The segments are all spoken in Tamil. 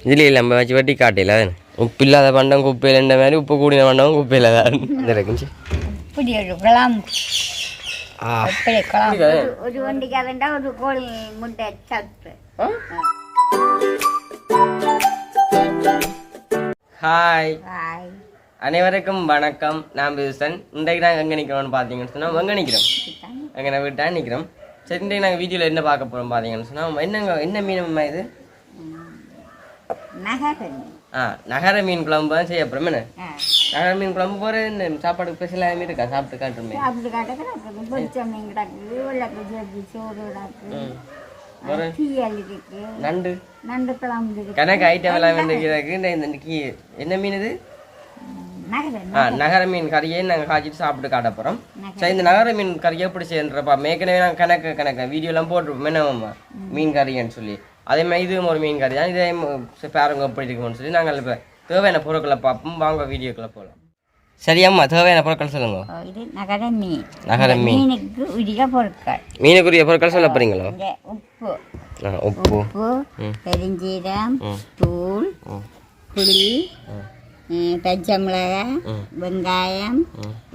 இதுல இல்லை நம்ம வச்சு வெட்டி காட்டையில் அது உப்பு இல்லாத பண்டம் குப்பையில் இந்த மாதிரி உப்பு கூடின பண்டம் குப்பையில் தான் இருக்குச்சு ஒரு ஒரு கோழி முட்டை சாப்பிட்டு ஹாய் அனைவருக்கும் வணக்கம் நான் பியூசன் இன்றைக்கு நாங்கள் எங்கே நிற்கிறோம்னு பார்த்தீங்கன்னு சொன்னால் எங்கே நிற்கிறோம் எங்கே நான் வீட்டாக நிற்கிறோம் சரி இன்றைக்கு நாங்கள் வீடியோவில் என்ன பார்க்க போகிறோம் பார்த்தீங்கன்னு சொன்னால் என்னங்க என்ன மீன் இது ஆ நகர மீன் குழம்பு தான் செய்ய அப்புறம் என்ன? நகர மீன் குழம்பு போகிற இந்த சாப்பாடு ஸ்பெஷலாக மீன் இருக்கா? சாப்பிட்டு காட்டுமே அப்படி காட்ட கிடக்குது பொரிச்ச மீன் சோறு கிடக்கு. தீயல் இருக்கு. நண்டு. நண்டு குழம்பு இருக்கு. கணக்கு ஐட்டம் எல்லாம் இருக்கிறதுக்கு இந்த இன்னைக்கு என்ன மீன் இது? நகர மீன் கறியை நாங்கள் காய்ச்சிட்டு சாப்பிட்டு காட்ட போகிறோம் சரி இந்த நகர மீன் கறி எப்படி செய்யன்றப்பா ஏற்கனவே நாங்கள் கணக்கு கணக்கு வீடியோலாம் போட்டிருப்போம். என்னம்மா மீன் கறின்னு சொல்லி. அதே மாதிரி இதுவும் ஒரு மீன் கறி தான் இதே பாருங்க எப்படி இருக்கும்னு சொல்லி நாங்கள் இப்போ தேவையான பொருட்களை பார்ப்போம். வாங்க வீடியோக்குள்ளே போகலாம் சரியாம்மா தேவையான பொருட்கள் சொல்லுங்க. இது நகர மீன். நகர மீன். மீனுக்கு உரிய பொருட்கள். மீனுக்குரிய பொருட்கள் சொல்ல போறீங்களோ? உப்பு. உப்பு. பெருஞ்சீரம். தூள். புளி பச்சை மிளகாய். வெங்காயம்.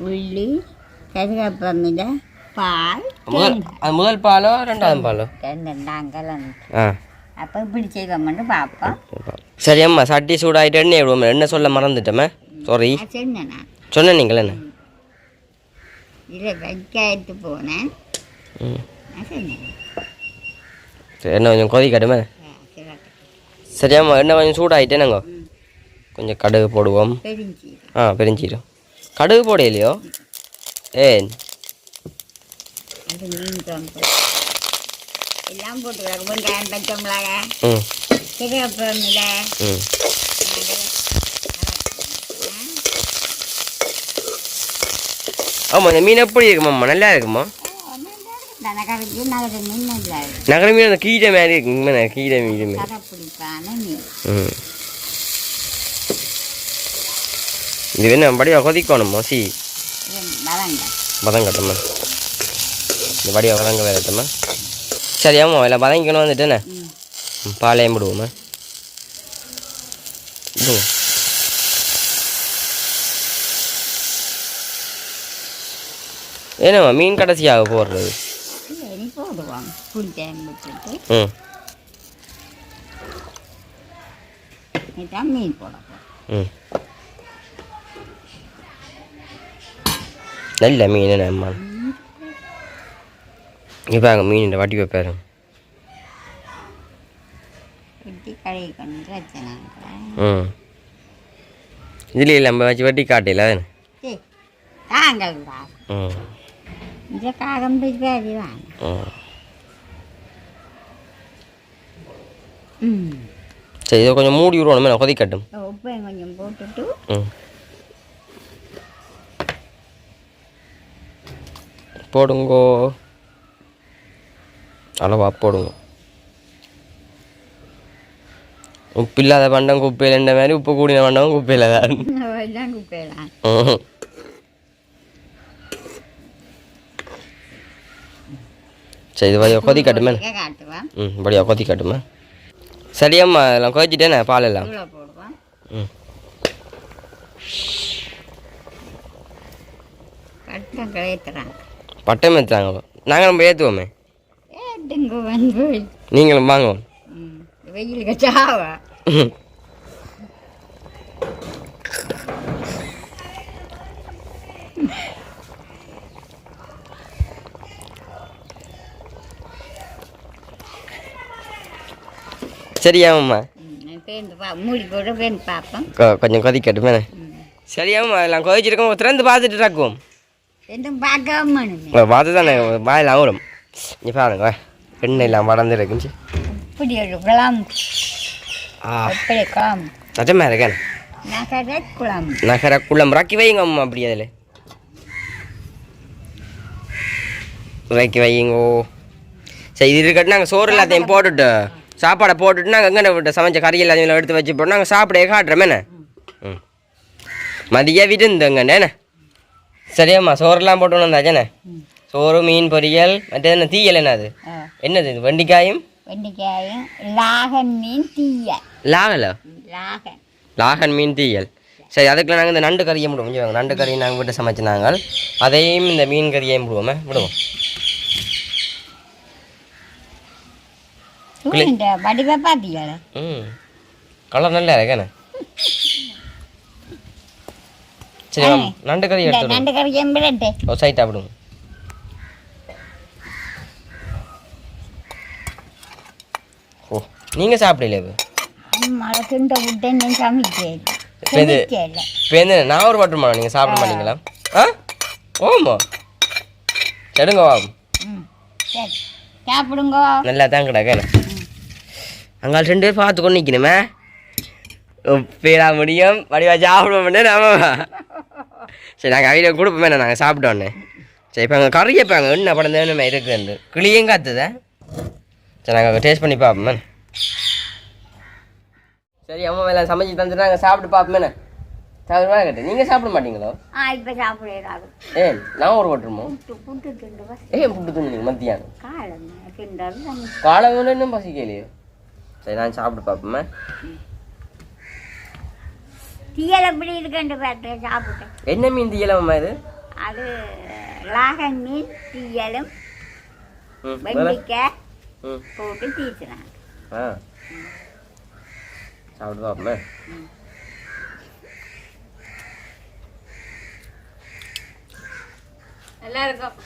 உள்ளி கருவேப்பமில பால் முதல் பாலோ ரெண்டாவது பாலோ? நாங்கள் ஆ. அப்போ இப்படி செய்வோம்னு பார்ப்போம் சரியாம்மா சட்டி சூடாயிட்டு எண்ணெய் விடுவோம் என்ன சொல்ல மறந்துட்டோமே சாரி நான் சொன்னேனா நீங்கள் என்ன இதில் வெங்காயத்து போனேன் சரி, எண்ணெய் கொஞ்சம் கொதிக்கட்டுமே சரி. சரியாம்மா எண்ணெய் கொஞ்சம் சூடாயிட்டே நாங்கள் கொஞ்சம் கடுகு போடுவோம் ஆ பெருஞ்சீரம் கடுகு போடையிலையோ ஏன் எல்லாம் போட்டு கிடக்கு. வெங்காயம் பச்சை மிளகாய் ம். கருவேப்பமில ம். ஆமாம் இந்த மீன் எப்படி இருக்குமாம்மா நல்லா இருக்குமா? நகர மீன் இல்லை அந்த கீரை மாதிரி இருக்குங்க கீரை மீன் ம். இது என்ன வடிவா கொதிக்கணுமா சி? இது வதங்க. பதம் கட்டமா இந்த வடிவா வதங்க வேறட்டமா? சரி ஆமாம் இல்லை வதங்கிக்கணும் வந்துட்டேனே ம் ம், பாலையும் விடுவோமா இதுங்க என்னம்மா மீன் கடைசியாக போடுறது மீன் நல்ல மீன் அம்மா இப்போ அங்கே மீன் வட்டி வைப்பாரு வெட்டி வச்சுனாங்க ம். இதில் இல்லை நம்ம வச்சு வட்டி காட்டையில் சரி இந்த இதை கொஞ்சம் மூடி விடுவோம் நான் கொதிக்கட்டும். கொஞ்சம் போட்டுட்டு. போடுங்கோ. அளவா போடுங்க உப்பு இல்லாத பண்டம் குப்பையில் இந்த மாதிரி உப்பு கூடின பண்டம் குப்பையில் தான். சரி இது வழியாக கொதிக்கட்டுமே காட்டுவோம் ம் வழியாக கொதிக்கட்டுமே சரியாம்மா அதெல்லாம் கொதிச்சிட்டேனே பால் எல்லாம் ம் கட்டம் பட்டம் ஏற்றுறாங்க நாங்கள் நம்ம ஏற்றுவோமே நீங்களும் பேருந்து பார்ப்போம். கொ- கொஞ்சம் கொதிக்கட்டுமே ம். சரியாம்மா எல்லாம் கொதிச்சிருக்கோம் திறந்து பார்த்துட்டு பார்க்காம பார்த்து தானே வாயில் அவரும் நீ பாருங்க எண்ணெய் எல்லாம் வளர்ந்து இருக்குச்சு இப்படி எப்படி குழம்பு நிஜமா இருக்கேன் நகர குழம்பு நகர குள்ளம் ராக்கி வைங்க அம்மா அப்படி அதில் ராக்கி வைங்கோ சரி இது இருக்கட்டும் நாங்கள் சோறு எல்லாத்தையும் போட்டுட்டு சாப்பாடை போட்டுட்டு நாங்கள் எங்கே விட்டு சமைச்ச கறி எல்லாத்தையும் எடுத்து வச்சு போட்டு நாங்கள் சாப்பிட காட்டுறோமே என்ன ம் மதிய விருந்துங்கண்ணே என்ன சரியாம்மா சோறெல்லாம் போட்டு வந்தாச்சேண்ணே சோறு மீன் பொரியல் மற்ற என்ன தீயல் என்ன அது? ஆ. என்னது இது வெண்டிக்காயும்? வெண்டைக்காயும் லாகன் மீன் தீயல். லாகல? லாகன். லாகன் மீன் தீயல். சரி அதுக்குள்ள நாங்கள் இந்த நண்டு கறியை விடுவோம் வாங்க. நண்டு கறி நாங்கள் வீட்டை சமைச்சு நாங்கள். அதையும் இந்த மீன் கறியையும் விடுவோமே விடுவோம் இந்த வடிவை பார்த்தீங்களா ம். கலர் நல்லா இருக்கேண்ணே சரி. நண்டு கறி எடுத்துடுவோம் நண்டு கறியும் பிளட்டு ஒரு சைட்டாக விடுங்க ஓ நீங்கள் சாப்பிடல இப்போ? மழை துண்ட எந்த நான் ஒரு வாட்டர் மாடா நீங்கள் சாப்பிட மாட்டீங்களா? ஆ? ஓமா? எடுங்க வா. சாப்பிடுங்க. நல்லா தான் கிடக்கேண்ணே அங்கே ரெண்டு பேர் பார்த்து கொண்டு நிற்கணுமே பேரா முடியும். வடிவா சாப்பிட மாட்டேன் நாம. சரி நாங்கள் அவையில் கொடுப்போமே நாங்கள் சாப்பிட்டோன்னே. சரி இப்போ அங்கே கறி வைப்பாங்க என்ன படம் வேணுமே இருக்குன்னு கிளியும் காத்துதே? சரி நாங்கள் டேஸ்ட் பண்ணி பார்ப்போமே சரி அம்மா எல்லாம் சமைச்சு தந்துட்டு நாங்கள் சாப்பிட்டு பார்ப்போமே சாப்பிடுவா கேட்டு நீங்கள் சாப்பிட மாட்டீங்களோ? ஆ இப்போ சாப்பிடுறாங்க நான் ஒரு ஓட்டுருமோ புட்டு புட்டு திண்டு பஸ் ஏன் புட்டு தந்தீங்க மத்தியானம். காலம் இன்னும் பசிக்கலையோ? சரி நான் சாப்பிட்டு பார்ப்போமே? தீயல் எப்படி இருக்குன்னு பார்த்து சாப்பிட்டேன். என்ன மீன் தீயலம்மா இது? அது லாகன் மீன் தீயலும்? வெண்டைக்காய் ம். போட்டு தீச்சுனாங்க ஆ. சாப்பிட்டு பார்ப்போமே நல்லா இருக்கும்.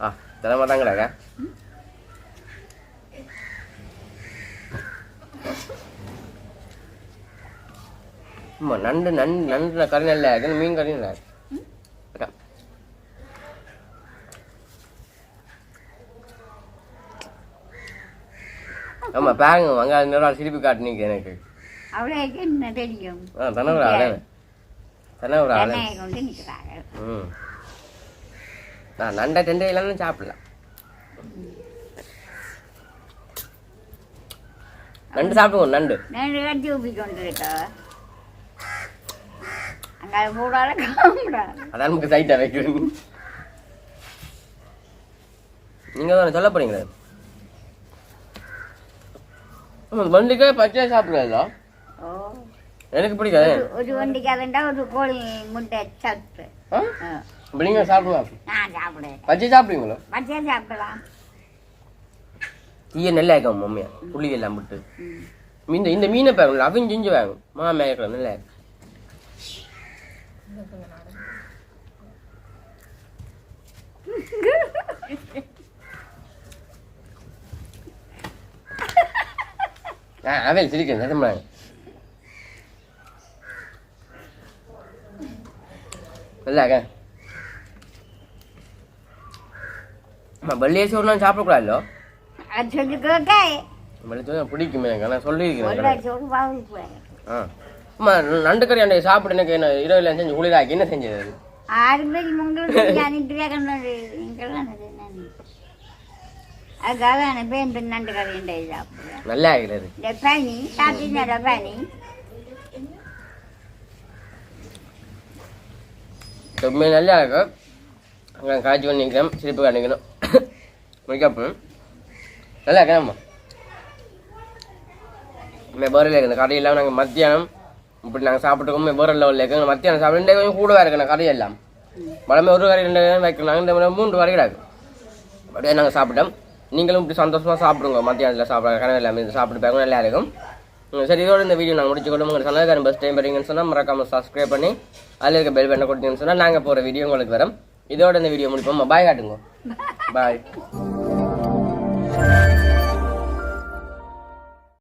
ஆ தாங்கடாக்கா ஆமா நண்டு நண்டு நண்டு கறி நல்லா மீன் கறி நல்லா ஆமா பாருங்க அங்க நேரம் சிரிப்பு காட்டுனீங்க எனக்கு. அவ்வளோக்கு என்ன தெரியும்? ஆ தானே ஒரு ஆளே. தானே ஒரு ஆளே. எண்ணெயை கொண்டு நிற்கிறாங்க ம். நான் நண்டை டெண்டை இல்லைன்னு சாப்பிடலாம். நண்டு சாப்பிடுவோம் நண்டு. ரெண்டு கட்டி ஊப்பி கொண்டு இருக்கா? அங்கே போடாத அதான் நமக்கு சைட்டா வைக்கிறேன். நீங்க தானே சொல்ல போறீங்களே? வண்டிக்காய் பச்சையா சாப்பிடல ஓ. எனக்கு பிடிக்காது. ஒரு- ஒரு வண்டிக்கு அதுண்டா ஒரு கோழி முட்டை. இப்ப நீங்க சாப்பிடுவா நான் சாப்பிடுவேன் பச்சை சாப்பிடுவீங்களோ? பச்சை சாப்பிடலாம். தீய நெல்லை ஆக்கும் மம்மியா புளி எல்லாம் விட்டு. இந்த இந்த மீனை பாருங்க அவிஞ்சு இஞ்சு வாங்க மாமா இருக்கிற நெல்லை ஆ அவன் சிரிக்கிறேன் நிஜமாங்க நல்லாக்க வெள்ளைய சோறுலாம் சாப்பிடக்கூடாதோ அது சொல்லி கேட்காய் வெள்ளை சோறு பிடிக்குமே எனக்கு நான் சொல்லியிருக்கிறேன் ஆ அம்மா நண்டு கறி அன்றைக்கு சாப்பிட்டு எனக்கு என்ன இரவில் செஞ்சு குளிராக்கி என்ன செஞ்சது ஆறு பேர் அதுக்காக சாப்பிடுவேன் நல்லா சாப்பிட்டீங்க பனி ரொம்ப நல்லா இருக்கும் அங்கே காய்ச்சி பண்ணிக்கிறேன் சிரிப்பு காணிக்கணும் முடிக்கப்போம் நல்லா இருக்கேன்மா மே பேரில் இந்த கடையெல்லாம் நாங்கள் மத்தியானம் இப்படி நாங்கள் சாப்பிட்டுக்கோம் வேறு லெவலில் இருக்கு மத்தியானம் சாப்பிட்டு கொஞ்சம் கூடவா இருக்கணும் கடையெல்லாம் பழமே ஒரு கறி ரெண்டு வைக்கணும் நாங்கள் மூன்று கறி கிடக்கு அப்படியே நாங்கள் சாப்பிட்டோம் நீங்களும் இப்படி சந்தோஷமாக சாப்பிடுங்க. மத்தியானத்தில் சாப்பிட கனவு எல்லாமே சாப்பிட்டு பாருங்க நல்லா இருக்கும். சரி இதோட இந்த வீடியோ நாங்கள் முடிச்சுக்கொள்ளும் உங்கள் சனகாரம் பஸ் டைம் வரீங்கன்னு சொன்னால் மறக்காமல் சப்ஸ்கிரைப் பண்ணி அதில் இருக்க பெல் பட்டனை கொடுத்தீங்கன்னு சொன்னால் நாங்கள் போகிற வீடியோ உங்களுக்கு வரும். இதோட இந்த வீடியோ முடிப்போம். பாய் காட்டுங்க. பாய்